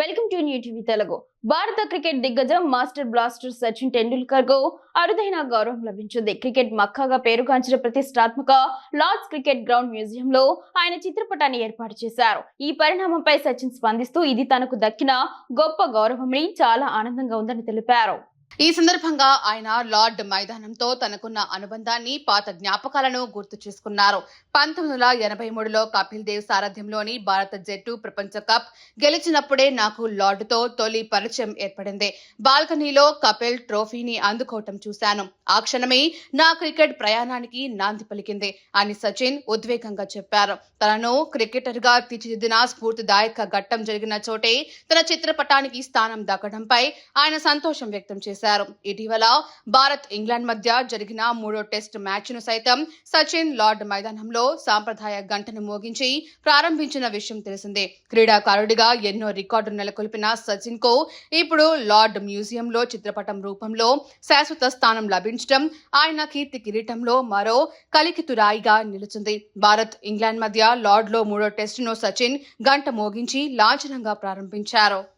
Welcome to new TV Telugu. భారత cricket దిగ్గజం master blaster Sachin టెండూల్కర్కు అరుదైన గౌరవం లభించింది. క్రికెట్ మక్కాగా పేరుగాంచిన ప్రతిష్టాత్మక లార్డ్స్ క్రికెట్ గ్రౌండ్ మ్యూజియం లో ఆయన చిత్రపటాన్ని ఏర్పాటు చేశారు. ఈ పరిణామంపై సచిన్ స్పందిస్తూ ఇది తనకు దక్కిన గొప్ప గౌరవమని చాలా ఆనందంగా ఉందని తెలిపారు. ఈ సందర్భంగా ఆయన లార్డ్ మైదానంతో తనకున్న అనుబంధాన్ని పాత జ్ఞాపకాలను గుర్తు చేసుకున్నారు. పంతొమ్మిది వందల ఎనభై మూడులో కపిల్ దేవ్ సారథ్యంలోని భారత జట్టు ప్రపంచ కప్ గెలిచినప్పుడే నాకు లార్డ్తో తొలి పరిచయం ఏర్పడింది. బాల్కనీలో కపిల్ ట్రోఫీని అందుకోవటం చూశాను. ఆ క్షణమే నా క్రికెట్ ప్రయాణానికి నాంది పలికింది అని సచిన్ ఉద్వేగంగా చెప్పారు. తనను క్రికెటర్గా తీర్చిదిద్దిన స్ఫూర్తిదాయక ఘట్టం జరిగిన చోటే తన చిత్రపటానికి స్థానం దక్కడంపై ఆయన సంతోషం వ్యక్తం చేశారు. ఇటీవల భారత్ ఇంగ్లాండ్ మధ్య జరిగిన మూడో టెస్ట్ మ్యాచ్ను సైతం సచిన్ లార్డ్ మైదానంలో సాంప్రదాయ గంటను మోగించి ప్రారంభించిన విషయం తెలిసిందే. క్రీడాకారుడిగా ఎన్నో రికార్డు నెలకొల్పిన సచిన్కు ఇప్పుడు లార్డ్ మ్యూజియంలో చిత్రపటం రూపంలో శాశ్వత స్థానం లభించడం ఆయన కీర్తి కిరీటంలో మరో కలికితురాయిగా నిలుచుంది. భారత్ ఇంగ్లాండ్ మధ్య లార్డ్లో మూడో టెస్టును సచిన్ గంట మోగించి లాంఛనంగా ప్రారంభించారు.